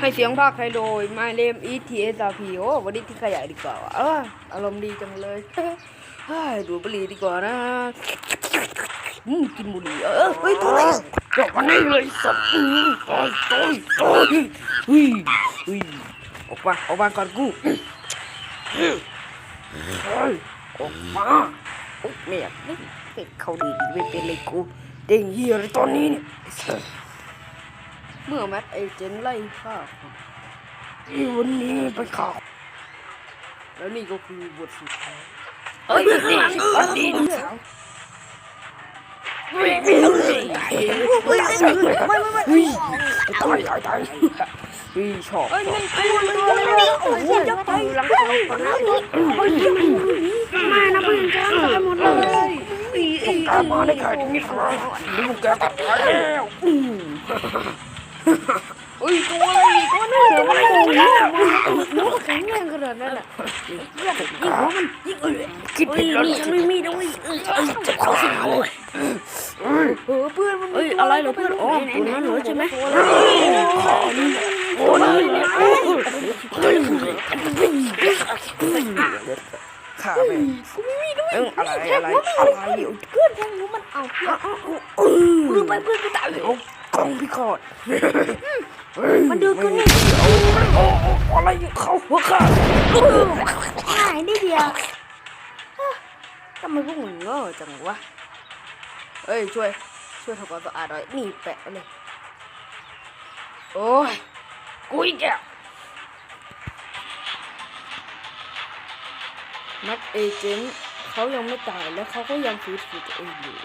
ให้เสียงภาคไทยโดย My name is TSRP โอ้วันนี้ที่ขยายดีกว่าเอออารมณ์ดีจังเลยเฮ้ยดูบุหรี่ดีกว่านะอืมกินบุหรี่เออเฮ้ยตัวอะไรจบวันนี้เลยสัตว์อืมตายตายตายเฮ้ยเฮ้ยออกมาออกมาก่อนกูเฮ้ยออกมาโอ๊ยไม่อยากเล่นเป็ดเขาดีไม่เป็นเลยกูเด้งเฮียอะไรตอนนี้เนี่ย เมื่อแมทเอเจนไล่ฆ่าคนที่วันนี้ไปข่าวแล้วนี่ก็คือบทสุดท้ายเอ้ยนี่อันนี้สาวเฮ้ยเฮ้ยเฮ้ยเฮ้ยเฮ้ยไม่ไม่ไม่เฮ้ยตายตายตายเฮ้ยชอบเฮ้ยมันตัวตัวอะไรโอ้ยยักษ์ไปลังกองปนะเฮ้ยมานะเพื่อนจ้างกันหมดเลยต้องการมาได้แค่นี้ครับนี่มึงแกตัดไปแล้ว เฮ้ยตัวอะไรตัวนู้นตัวอะไรหนูแข็งแรงขนาดนั้นอะยิงหัวมันยิงเอ้ยคิดผิดแล้วนี่ฉันไม่มีด้วยเออจะขอสิเลยเออเพื่อนมันเอ้ยอะไรเหรอเพื่อนอ๋อตัวนั้นเหรอใช่ไหมตัวนี้ข้าไปกูไม่มีด้วยอะไรอะไรอะไรเพื่อนแทงหนูมันเอารู้ไหมเพื่อนกูตายเลยกองพี่คอด มันดูขึ้นนี่อะไรเขาหัวขาดหายนิดเดียวทำไมพวกมึงโง่จังวะเอ้ยช่วย ช่วยทำความสะอาดหน่อยนี่แปะเลยโอ้ยกุยแกวนักเอเจนต์เขายังไม่ตายและเขาก็ยังฟื้นฟูตัวเองอยู่